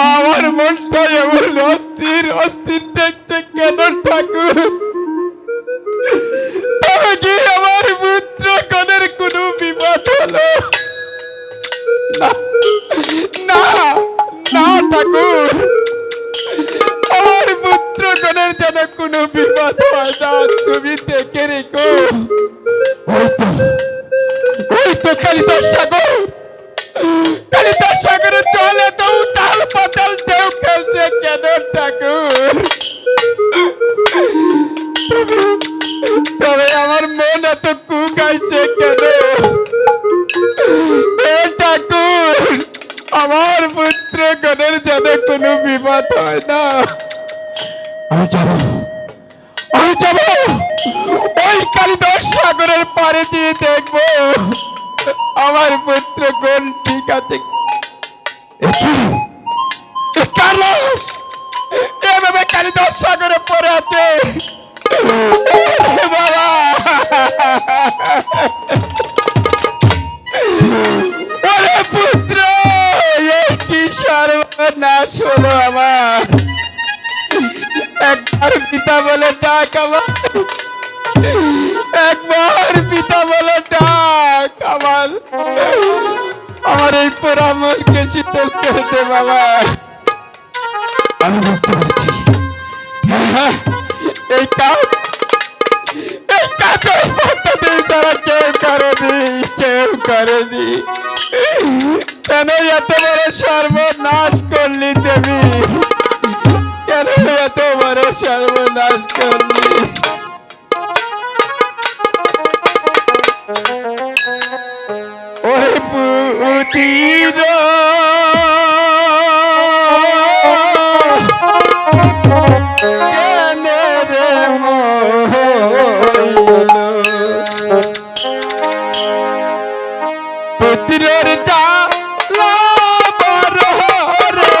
আমার মনটা এমন অস্থির অস্থির ঠেকছে কেন ঠাকুর? তবে কি আমার পুত্র কনের কোনো বিপদ হলো? না না ঠাকুর। আমার পুত্র কনের যেন কোনো বিপদ হয় না, তুমি দেখে রেখো। ওই তো ওই তো কালিদাস সাগর কালিদাস সাগরে চলে তো উতাল পাতাল ঢেউ খেলছে কেন ঠাকুর? তবে আমার মন এত কুকাইছে কেন? ঠাকুর, আমার পুত্র গণের যেন কোনো বিপদ হয় না। আমি যাব আমি যাব। ওই কালিদাস সাগরের পারে দিয়ে দেখব। আমার পুত্র কোন? ঠিক আছে। কার্লোস! এভাবে কালিদাস সাগরে পড়ে আছে। আমার। একবার পিতা বলে ডাক আমার। একবার পিতা বলে ডাক আমার আমার এই পরামর্শকে শীতল করে দে বাবা। আমি বুঝতে পারছি। এই কাজ এই কাজ ওই পদ্ধতি ছাড়া কেউ করেনি কেউ করেনি। কেন এত বড় সর্বনাশ করলি দেবী কেন এত বড় সর্বনাশ করলি? পুতির কেনে রে মহল? পুত্রের জালা বড় রে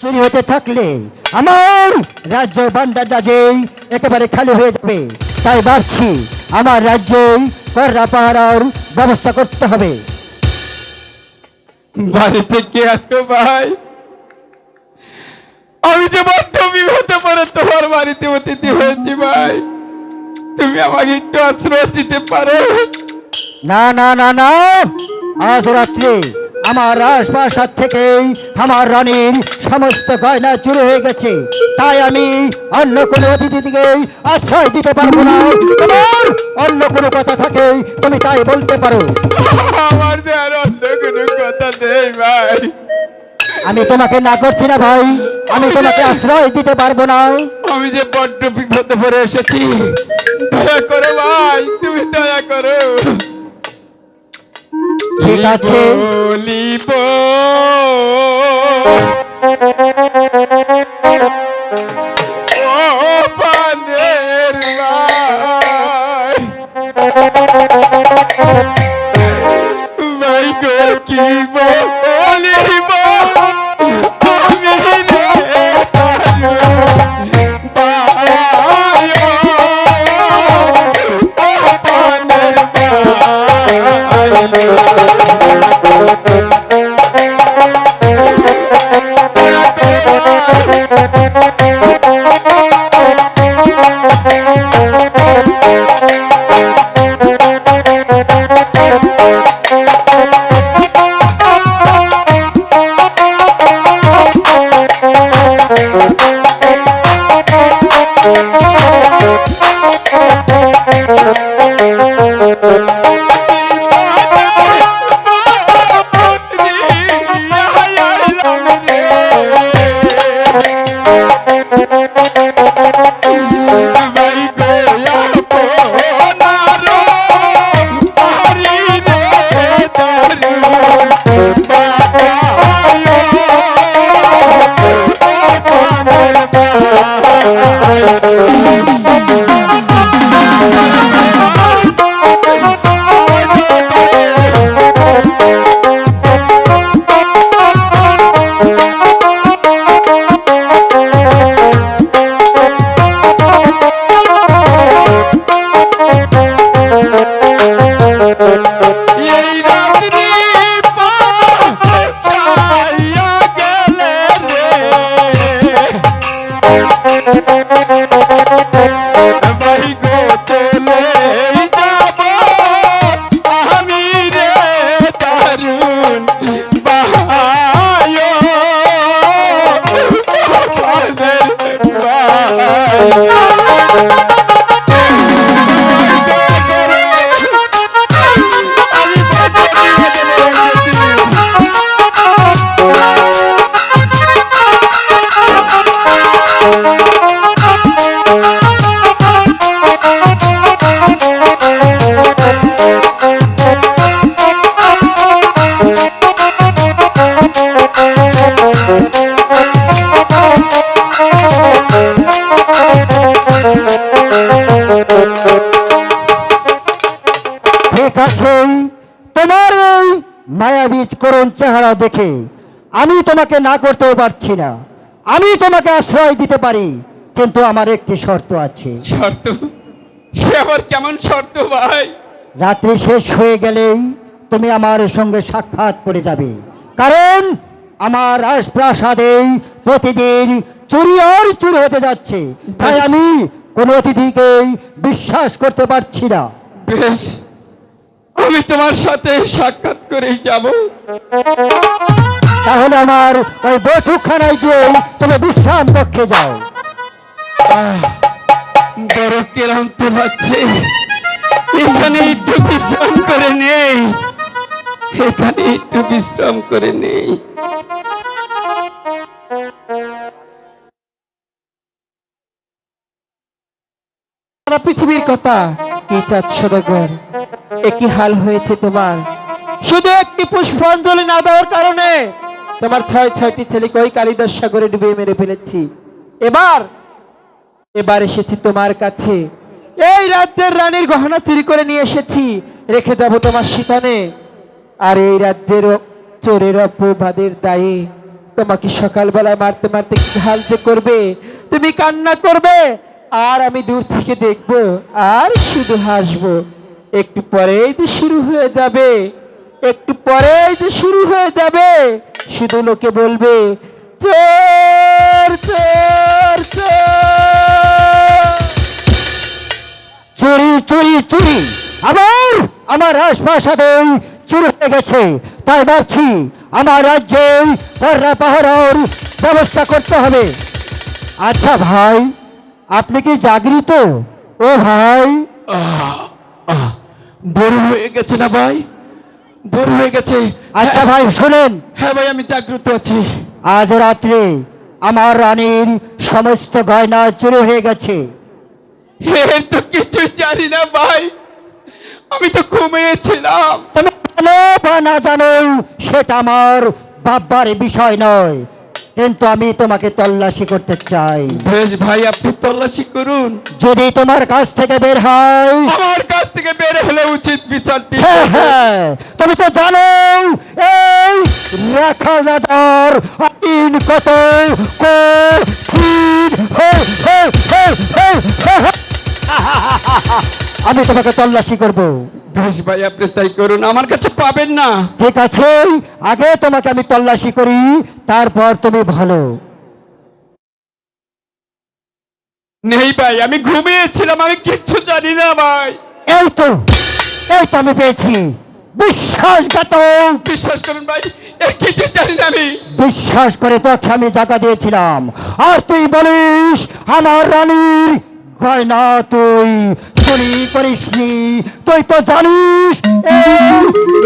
চুরি হতে থাকলে আমার রাজ্য বান্দারটা যেই একেবারে খালি হয়ে যাবে তাই ভাবছি আমার রাজ্যেই কররা পাহারার ব্যবস্থা করতে হবে। বাড়িতে কে আছো ভাই? আমি যে বদ্ধ বিপদে পড়ে তোমার বাড়িতে অতিথি হয়েছি ভাই। তুমি আমাকে একটু আশ্রয় দিতে পারো? না না না না। আজ রাত্রে আমার রাজপ্রাসাদ থেকে আমার রানীর সমস্ত গয়না চুরি হয়ে গেছে। তাই আমি অন্য কোনো অতিথিকে আশ্রয় দিতে পারব না। তোমার অন্য কোনো কথা থাকে তুমি তাই বলতে পারো। আমার যে আর অন্য কোনো কথা নেই ভাই। আমি তোমাকে না করছি না ভাই। আমি তোমাকে আশ্রয় দিতে পারব না। আমি যে বড্ড বিপদে পড়ে এসেছি দয়া করো ভাই তুমি দয়া করো। ঠিক আছে। বলিব ও পানের Thank you. দেখে আমি তোমাকে না করতেও পারছি না। আমি তোমাকে আশ্রয় দিতে পারি কিন্তু আমার একটি শর্ত আছে। শর্ত? সে আবার কেমন শর্ত ভাই? রাত্রি শেষ হয়ে গেলেই তুমি আমার সঙ্গে সাক্ষাৎ করে যাবে। কারণ আমার রাজপ্রাসাদে প্রতিদিন চুরি আর চুরি হতে যাচ্ছে। তাই আমি কোনো অতিথিকেই বিশ্বাস করতে পারছি না। বেশ। আমি তোমার সাথে সাক্ষাৎ করেই যাব। তাহলে আমার ওই বৈঠকখানায় গিয়ে তুমি বিশ্রাম কক্ষে যাও। বড় ক্লান্ত লাগছে। এখানে একটু বিশ্রাম করে নেই। এখানে একটু বিশ্রাম করে নেই। পৃথিবীর কথা। কি চাঁদ সদাগর একই হাল হয়েছে তোমার? শুধু একটি পুষ্পাঞ্জলি না দেওয়ার কারণে তোমার ছয়, ছয়টি ছেলেকে ওই কালিদাস সাগরে ডুবিয়ে মেরে ফেলেছি। এবার এবার এসেছি তোমার কাছে। এই রাজ্যের রানীর গহনা চুরি করে নিয়ে এসেছি। রেখে যাব তোমার শীতানে। আর এই রাজ্যের চোরের অপবাদের দায়ে তোমাকে সকালবেলায় মারতে মারতে কি হাল যে করবে? তুমি কান্না করবে? আর আমি দূর থেকে দেখব, আর শুধু হাসবো। একটু পরেই যে শুরু হয়ে যাবে, একটু পরেই যে শুরু হয়ে যাবে, শুধু লোকে বলবে, চোর চোর চোর! চুরি চুরি চুরি! আবার আমার রাজপ্রাসাদে চুরি হয়ে গেছে। তাই ভাবছি, আমার রাজ্যে পাহারার ব্যবস্থা করতে হবে। আচ্ছা ভাই আপনি কি জাগরিত ও ভাই। বড় হয়ে গেছে না ভাই? বড় হয়ে গেছে। আচ্ছা হ্যাঁ, ভাই শুনেন। হ্যাঁ ভাই আমি জাগ্রত আছি। আজ রাত্রে আমার রানীর সমস্ত গয়না চুরি হয়ে গেছে। এর তো কিছু জানি না ভাই। আমি তো ঘুমিয়েছিলাম। তুমি জানো বা না জানো সেটা আমার বাব্বার বিষয় নয়। কিন্তু আমি তোমাকে তল্লাশি করতে চাই বেশ ভাই আপনি তল্লাশি করুন যদি তোমার কাছ থেকে বের হয় আমার কাছ থেকে বের হলে উচিত বিচারটি হ্যাঁ, হ্যাঁ, তুমি তো জানো এই রাখাল রাজার আইন কত কঠিন। হে, হে, হে, হে, হে, হে। আমি তোমাকে তল্লাশি করব বেশ ভাই আপনি তাই করুন আমার কাছে পাবেন না। ঠিক আছে আগে তোমাকে আমি তল্লাশি করি তারপর তুমি ভালো। নেই ভাই আমি ঘুমিয়েছিলাম আমি কিচ্ছু জানি না ভাই। এই তো এই তো আমি পেয়েছি। বিশ্বাসঘাতক। বিশ্বাস করুন ভাই এর কিছু জানি না আমি। বিশ্বাস করে তোকে আমি জায়গা দিয়েছিলাম। আর তুই বলিস আমার রানীর গয়না তুই চুরি করিসনি তুই তো জানিস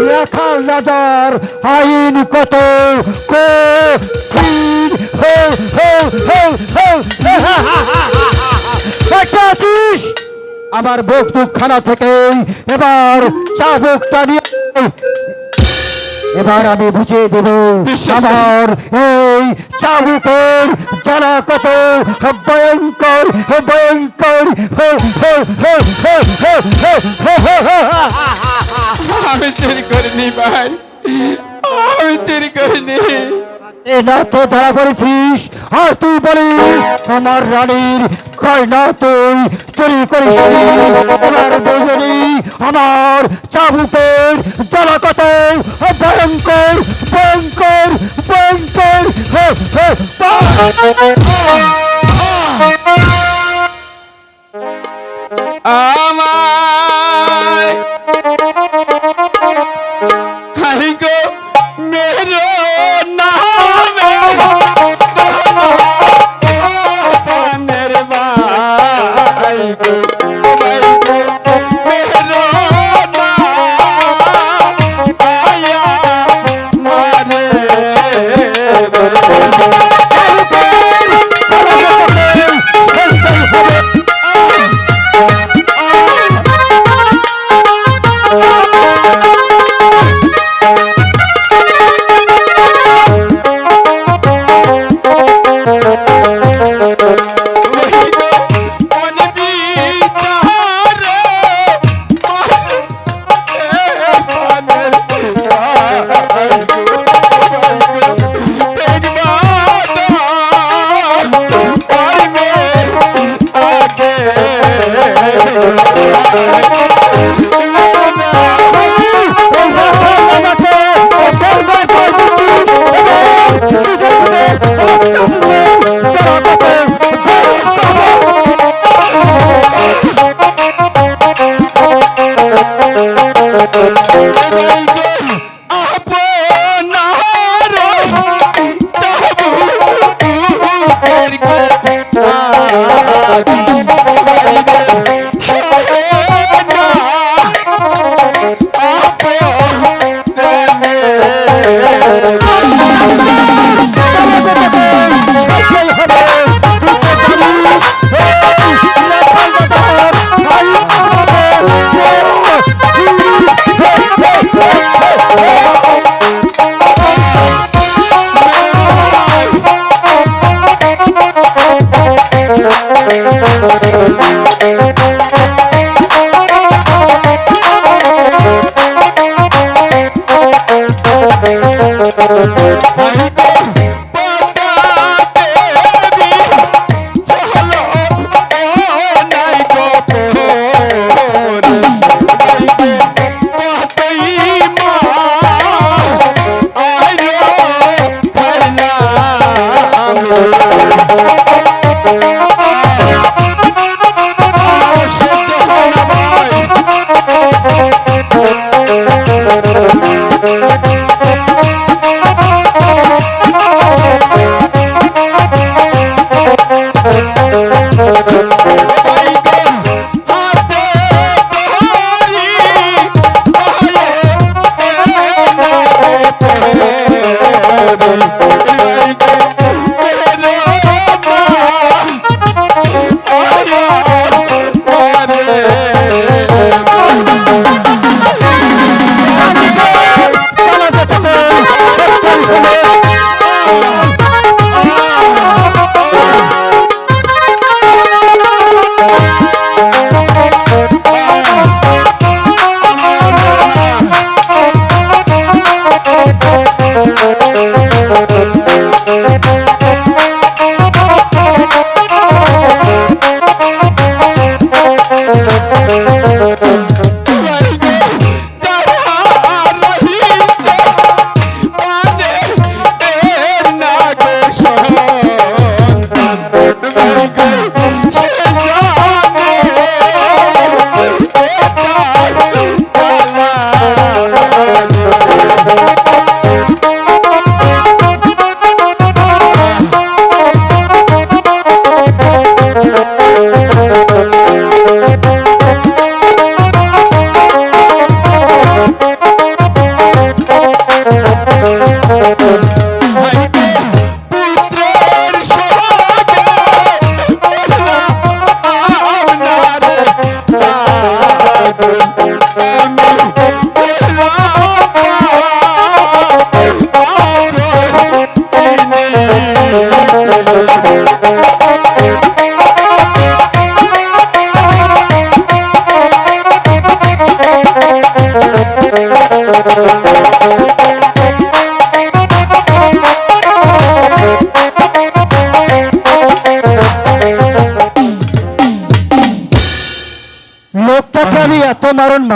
রাখাল রাজার আইন কত আছিস? আমার বুক দুখানা থেকে এবার চাবুকটা নিয়ে এবার আমি বুঝিয়ে দেব। আমার এই চাবুকের জ্বালা কত ভয়ঙ্কর ভয়ঙ্কর। চুরি করিনি ভাই। আমি চুরি করিনি। এ তো ধরা পড়েছিস আর তুই বলিস আমার রানীর গয়না তুই চুরি করিস আমার বোঝনি আমার চাবুকের জ্বালা কত ভয়ঙ্কর ভয়ঙ্কর ভয়ঙ্কর হে,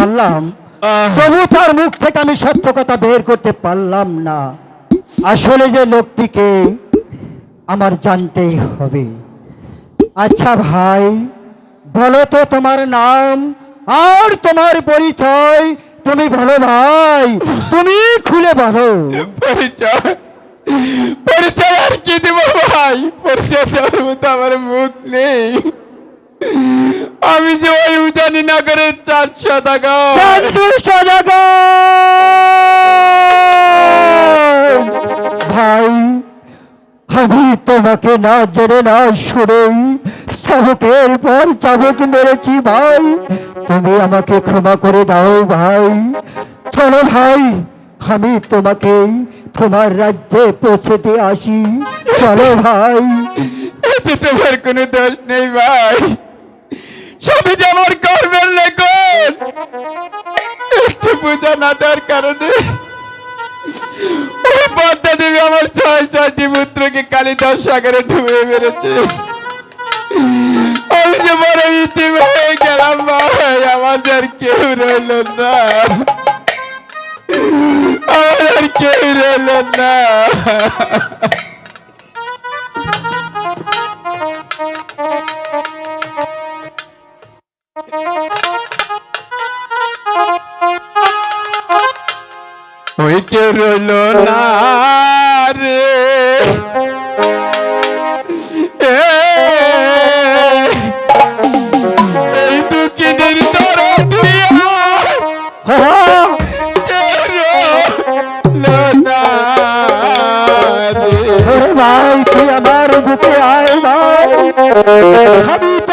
মারলাম তবু তার মুখ থেকে আমি সত্য কথা বের করতে পারলাম না। আসলে যে লোকটিকে আমার জানতেই হবে। আচ্ছা ভাই বলো তো তোমার নাম আর তোমার পরিচয়। তুমি বলো ভাই তুমি খুলে বলো। পরিচয়? পরিচয় আর কি দিব ভাই? পরিচয় আমার মুখ নেই। আমি যে ওই উজানি নগরের চারশো টাকা। শান্তি সদাগর! ভাই আমি তোমাকে না জেনে না শুনেই চাবুকের পর চাবুক মেরেছি ভাই। তুমি আমাকে ক্ষমা করে দাও ভাই। চলো ভাই আমি তোমাকে তোমার রাজ্যে পৌঁছে দিয়ে আসি। চলো ভাই। এতে তোমার কোনো দোষ নেই ভাই। স্বামীজি আমার কর্মের লেখন একটু পূজা না দেওয়ার কারণে ওই পদ্মা দেবী আমার ছয় ছয়টি পুত্রকে কালিদাস সাগরে ডুবে মেরেছে। আমি যে বড় ইতিম হয়ে গেলাম আমাদের কেউ রইল না। আমাদের কেউ রইল না। ওই কেউ রইল না রে। এই দুঃখিনীর তরে দিয়া। ভাই তুই আমার আয়